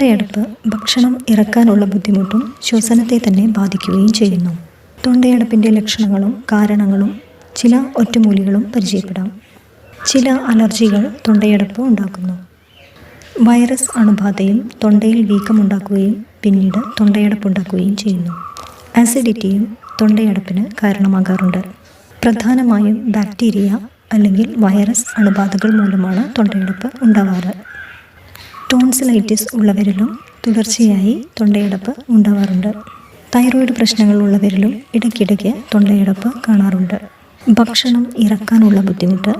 തൊണ്ടയടപ്പ് ഭക്ഷണം ഇറക്കാനുള്ള ബുദ്ധിമുട്ടും ശ്വസനത്തെ തന്നെ ബാധിക്കുകയും ചെയ്യുന്നു. തൊണ്ടയടപ്പിന്റെ ലക്ഷണങ്ങളും കാരണങ്ങളും ചില ഒറ്റമൂലികളും പരിചയപ്പെടാം. ചില അലർജികൾ തൊണ്ടയടപ്പ് ഉണ്ടാക്കുന്നു. വൈറസ് അണുബാധയും തൊണ്ടയിൽ വീക്കമുണ്ടാക്കുകയും പിന്നീട് തൊണ്ടയടപ്പ് ഉണ്ടാക്കുകയും ചെയ്യുന്നു. ആസിഡിറ്റിയും തൊണ്ടയടപ്പിന് കാരണമാകാറുണ്ട്. പ്രധാനമായും ബാക്ടീരിയ അല്ലെങ്കിൽ വൈറസ് അണുബാധകൾ മൂലമാണ് തൊണ്ടയടപ്പ് ഉണ്ടാവാറ്. ടോൺസിലൈറ്റിസ് ഉള്ളവരിലും തുടർച്ചയായി തൊണ്ടയടപ്പ് ഉണ്ടാവാറുണ്ട്. തൈറോയിഡ് പ്രശ്നങ്ങൾ ഉള്ളവരിലും ഇടയ്ക്കിടയ്ക്ക് തൊണ്ടയടപ്പ് കാണാറുണ്ട്. ഭക്ഷണം ഇറക്കാനുള്ള ബുദ്ധിമുട്ട്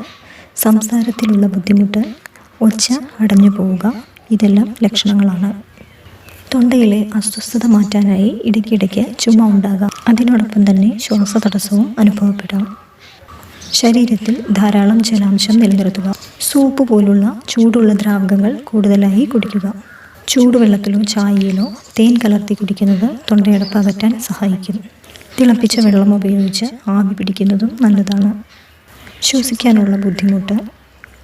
സംസാരത്തിലുള്ള ബുദ്ധിമുട്ട് ഒച്ച അടഞ്ഞു പോവുക ഇതെല്ലാം ലക്ഷണങ്ങളാണ്. തൊണ്ടയിലെ അസ്വസ്ഥത മാറ്റാനായി ഇടയ്ക്കിടയ്ക്ക് ചുമ ഉണ്ടാകാം. അതിനോടൊപ്പം തന്നെ ശ്വാസതടസ്സവും അനുഭവപ്പെടാം. ശരീരത്തിൽ ധാരാളം ജലാംശം നിലനിർത്തുക. സൂപ്പ് പോലുള്ള ചൂടുള്ള ദ്രാവകങ്ങൾ കൂടുതലായി കുടിക്കുക. ചൂടുവെള്ളത്തിലോ ചായയിലോ തേൻ കലർത്തി കുടിക്കുന്നത് തൊണ്ടയടപ്പ് അകറ്റാൻ സഹായിക്കും. തിളപ്പിച്ച വെള്ളം ഉപയോഗിച്ച് ആവി പിടിക്കുന്നതും നല്ലതാണ്. ശ്വസിക്കാനുള്ള ബുദ്ധിമുട്ട്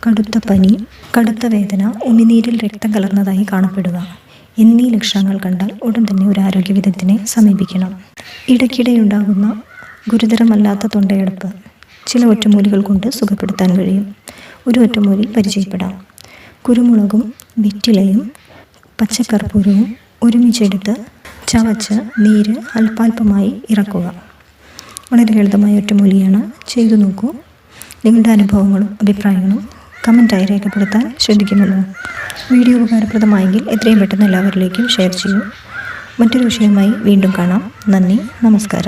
കടുത്ത പനി കടുത്ത വേദന ഉമിനീരിൽ രക്തം കലർന്നതായി കാണപ്പെടുക എന്നീ ലക്ഷണങ്ങൾ കണ്ടാൽ ഉടൻ തന്നെ ഒരു ആരോഗ്യ വിദഗ്ധനെ സമീപിക്കണം. ഇടയ്ക്കിടെ ഉണ്ടാകുന്ന ഗുരുതരമല്ലാത്ത തൊണ്ടയടപ്പ് ചില ഒറ്റമൂലികൾ കൊണ്ട് സുഖപ്പെടുത്താൻ കഴിയും. ഒരു ഒറ്റമൂലി പരിചയപ്പെടാം. കുരുമുളകും വെറ്റിലയും പച്ചക്കർപ്പൂരവും ഒരുമിച്ചെടുത്ത് ചവച്ച് നീര് അല്പാൽപമായി ഇറക്കുക. വളരെ ലളിതമായ ഒറ്റമൂലിയാണ്. ചെയ്തു നോക്കൂ. നിങ്ങളുടെ അനുഭവങ്ങളും അഭിപ്രായങ്ങളും കമന്റായി രേഖപ്പെടുത്താൻ ശ്രദ്ധിക്കുമല്ലോ. വീഡിയോ ഉപകാരപ്രദമായെങ്കിൽ എത്രയും പെട്ടെന്ന് എല്ലാവരിലേക്കും ഷെയർ ചെയ്യൂ. മറ്റൊരു വിഷയമായി വീണ്ടും കാണാം. നന്ദി. നമസ്കാരം.